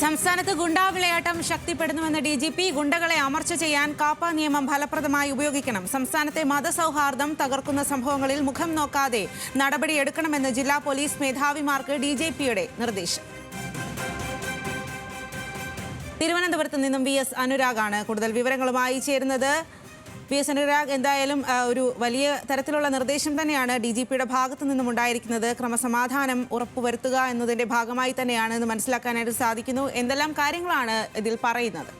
സംസ്ഥാനത്ത് ഗുണ്ടാ വിളയാട്ടം ശക്തിപ്പെടുന്നുവെന്ന് ഡി ജി പി ഗുണ്ടകളെ അമർച്ച ചെയ്യാൻ കാപ്പ നിയമം ഫലപ്രദമായി ഉപയോഗിക്കണം. സംസ്ഥാനത്തെ മതസൗഹാർദ്ദം തകർക്കുന്ന സംഭവങ്ങളിൽ മുഖം നോക്കാതെ നടപടിയെടുക്കണമെന്ന് ജില്ലാ പോലീസ് മേധാവിമാർക്ക് ഡി ജി പിയുടെ നിർദ്ദേശം. തിരുവനന്തപുരത്ത് നിന്നും വി എസ് അനുരാഗാണ് കൂടുതൽ വിവരങ്ങളുമായി ചേരുന്നത്. വി എസ് അനുരാഗ് എന്തായാലും ഒരു വലിയ തരത്തിലുള്ള നിർദ്ദേശം തന്നെയാണ് ഡി ജി പിയുടെ ഭാഗത്തു നിന്നും ഉണ്ടായിരിക്കുന്നത്. ക്രമസമാധാനം ഉറപ്പുവരുത്തുക എന്നതിന്റെ ഭാഗമായി തന്നെയാണ് ഇത് മനസ്സിലാക്കാനായിട്ട് സാധിക്കുന്നു. എന്തെല്ലാം കാര്യങ്ങളാണ് ഇതിൽ പറയുന്നത്?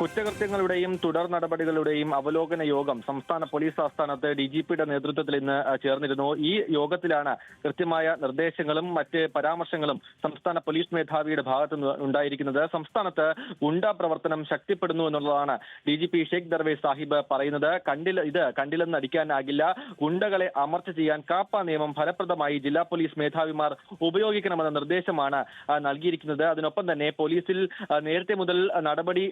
കുറ്റകൃത്യങ്ങളുടെയും തുടർ നടപടികളുടെയും അവലോകന യോഗം സംസ്ഥാന പോലീസ് ആസ്ഥാനത്ത് ഡി ജി പിയുടെ നേതൃത്വത്തിൽ ഇന്ന് ചേർന്നിരുന്നു. ഈ യോഗത്തിലാണ് കൃത്യമായ നിർദ്ദേശങ്ങളും മറ്റ് പരാമർശങ്ങളും സംസ്ഥാന പോലീസ് മേധാവിയുടെ ഭാഗത്തു ഉണ്ടായിരിക്കുന്നത്. സംസ്ഥാനത്ത് ഗുണ്ടാ പ്രവർത്തനം ശക്തിപ്പെടുന്നു എന്നുള്ളതാണ് D G P Sheikh Darvesh Sahib പറയുന്നത്. കണ്ടില്ല ഇത് കണ്ടില്ലെന്ന് അടിക്കാനാകില്ല. ഗുണ്ടകളെ അമർച്ച ചെയ്യാൻ കാപ്പ നിയമം ഫലപ്രദമായി ജില്ലാ പോലീസ് മേധാവിമാർ ഉപയോഗിക്കണമെന്ന നിർദ്ദേശമാണ് നൽകിയിരിക്കുന്നത്. അതിനൊപ്പം തന്നെ പോലീസിൽ നേരത്തെ മുതൽ നടപടി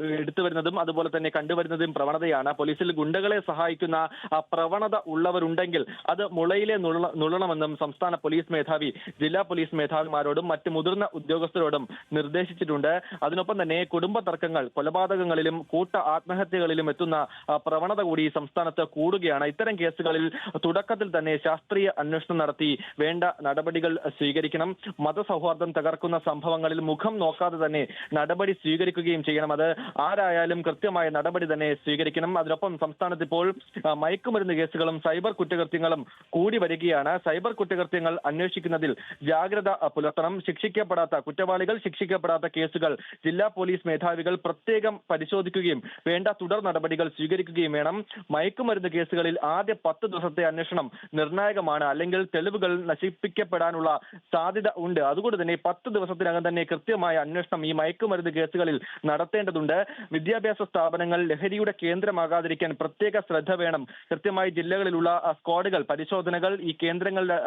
എടുത്തു വരുന്നതും അതുപോലെ തന്നെ കണ്ടുവരുന്നതും പ്രവണതയാണ്. പോലീസിൽ ഗുണ്ടകളെ സഹായിക്കുന്ന പ്രവണത ഉള്ളവരുണ്ടെങ്കിൽ അത് മുളയിലെ നുള്ളണ- നുള്ളണമെന്നും സംസ്ഥാന പോലീസ് മേധാവി ജില്ലാ പോലീസ് മേധാവിമാരോടും മറ്റ് മുതിർന്ന ഉദ്യോഗസ്ഥരോടും നിർദ്ദേശിച്ചിട്ടുണ്ട്. അതിനൊപ്പം തന്നെ കുടുംബ തർക്കങ്ങൾ കൊലപാതകങ്ങളിലും കൂട്ട ആത്മഹത്യകളിലും എത്തുന്ന പ്രവണത കൂടി സംസ്ഥാനത്ത് കൂടുകയാണ്. ഇത്തരം കേസുകളിൽ തുടക്കത്തിൽ തന്നെ ശാസ്ത്രീയ അന്വേഷണം നടത്തി വേണ്ട നടപടികൾ സ്വീകരിക്കണം. മതസൗഹാർദ്ദം തകർക്കുന്ന സംഭവങ്ങളിൽ മുഖം നോക്കാതെ തന്നെ നടപടി സ്വീകരിക്കുകയും ചെയ്യണം. അത് ആരായാലും കൃത്യമായ നടപടി തന്നെ സ്വീകരിക്കണം. അതിനൊപ്പം സംസ്ഥാനത്ത് ഇപ്പോൾ മയക്കുമരുന്ന് കേസുകളും സൈബർ കുറ്റകൃത്യങ്ങളും കൂടി വരികയാണ്. സൈബർ കുറ്റകൃത്യങ്ങൾ അന്വേഷിക്കുന്നതിൽ ജാഗ്രത പുലർത്തണം. ശിക്ഷിക്കപ്പെടാത്ത കുറ്റവാളികൾ ശിക്ഷിക്കപ്പെടാത്ത കേസുകൾ ജില്ലാ പോലീസ് മേധാവികൾ പ്രത്യേകം പരിശോധിക്കുകയും വേണ്ട തുടർ നടപടികൾ സ്വീകരിക്കുകയും വേണം. മയക്കുമരുന്ന് കേസുകളിൽ ആദ്യ പത്ത് ദിവസത്തെ അന്വേഷണം നിർണായകമാണ്. അല്ലെങ്കിൽ തെളിവുകൾ നശിപ്പിക്കപ്പെടാനുള്ള സാധ്യത ഉണ്ട്. അതുകൊണ്ട് തന്നെ പത്ത് ദിവസത്തിനകം തന്നെ കൃത്യമായ അന്വേഷണം ഈ മയക്കുമരുന്ന് കേസുകളിൽ നടത്തേണ്ടതുണ്ട്. വിദ്യാഭ്യാസ സ്ഥാപനങ്ങൾ ലഹരിയുടെ കേന്ദ്രമാകാതിരിക്കാൻ പ്രത്യേക ശ്രദ്ധ വേണം. കൃത്യമായി ജില്ലകളിലുള്ള സ്ക്വാഡുകൾ പരിശോധനകൾ ഈ കേന്ദ്രങ്ങളുടെ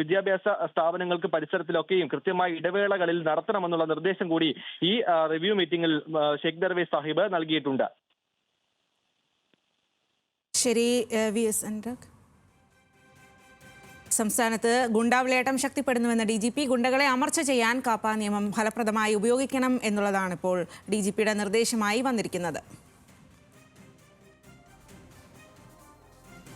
വിദ്യാഭ്യാസ സ്ഥാപനങ്ങൾക്ക് പരിസരത്തിലൊക്കെയും കൃത്യമായ ഇടവേളകളിൽ നടത്തണമെന്നുള്ള നിർദ്ദേശം കൂടി ഈ റിവ്യൂ മീറ്റിംഗിൽ ഷെയ്ഖ് ദർവേ സാഹിബ് നൽകിയിട്ടുണ്ട്. ശരി വി എസ് അനുരാഗ് സംസ്ഥാനത്ത് ഗുണ്ടാവിളേട്ടം ശക്തിപ്പെടുന്നുവെന്ന ഡി ജി പി ഗുണ്ടകളെ അമർച്ച ചെയ്യാൻ കാപ്പ നിയമം ഫലപ്രദമായി ഉപയോഗിക്കണം എന്നുള്ളതാണ് ഇപ്പോൾ ഡി ജി പിയുടെ നിർദ്ദേശമായി വന്നിരിക്കുന്നത്.